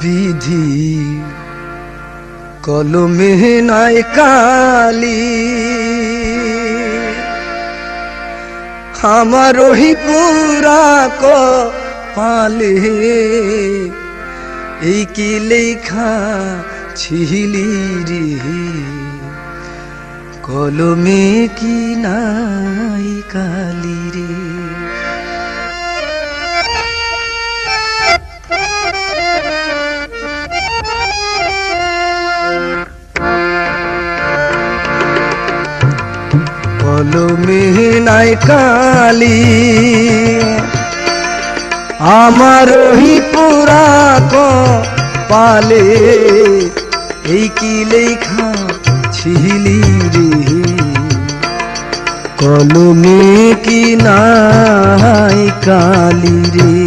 বিধি, কলমে নাই কালি। আমার ওই পুরা ক পালে এই কি লেখা ছিলি রে? কলমে কি নাই কালি রে? কলমে নাই কালি। আমার ওই পুরা পালে, এই কি লেখা ছিলি রে? কলমে কি নাই কালি রে?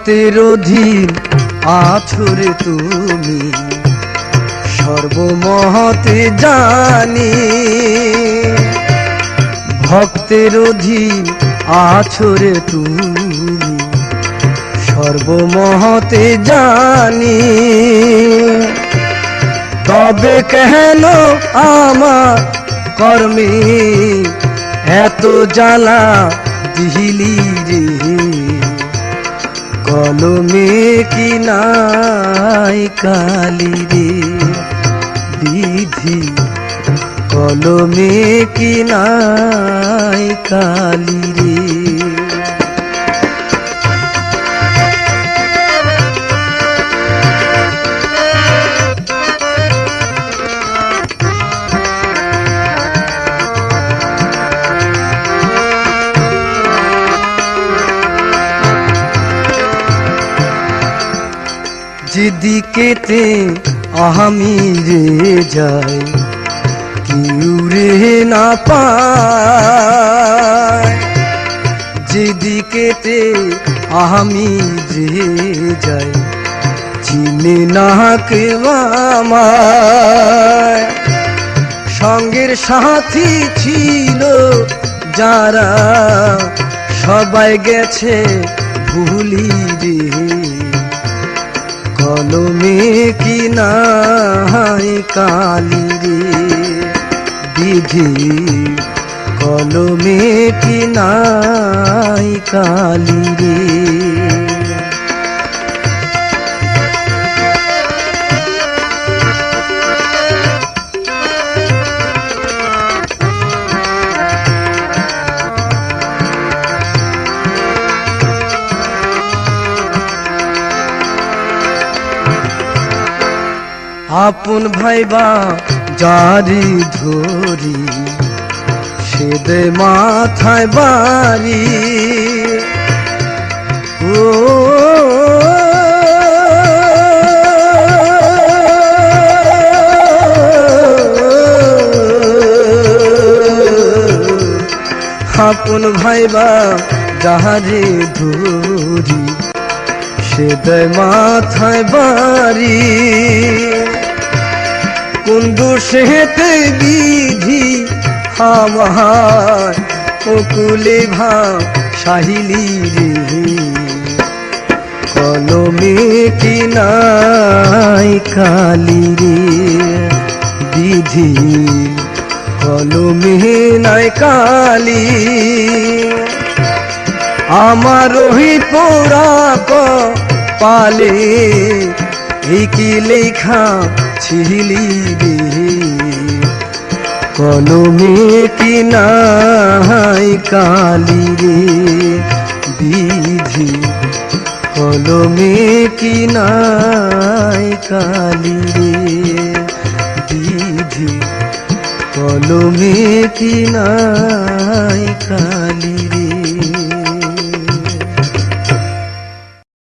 ভক্তের অধীন আছরে তুমি। সর্বমহতে জানি ভক্তের অধীন আছরে তুমি। সর্বমহতে জানি তবে কেন আমার কর্মে এত জ্বালা দিলি রে? কলমে কি নাই কালি রে? বিধি কলমে কি নাই কালি যেদিকেতে আমি রে যাই কেউ রে না পায়। যেদিকেতে আমি যে যাই চিনে না কেউ আমায়। সঙ্গের সাথী ছিল যারা, সবাই গেছে ভুলি রে কলমে কি না কালি রে বিধি কলমে কি না কালি রে আপন ভাইবা জারি ধরি সে দে মাথায় বাড়ি। ও, আপন ভাইবা যাহারে ধরি সে মাথায় বাড়ি। কুন্দু সেতে বিধি আমার অকুলে ভা সাহিলি রে। কলমে কি নাই কালি রে। বিধি কলমে নাই কালি। আমার ওই পোড়া পালে এই কি লেখা ছিলি রে কলমে কি নাই কালি রে বিধি? কলমে কি নাই কালি রে বিধি? কলমে কি নাই কালি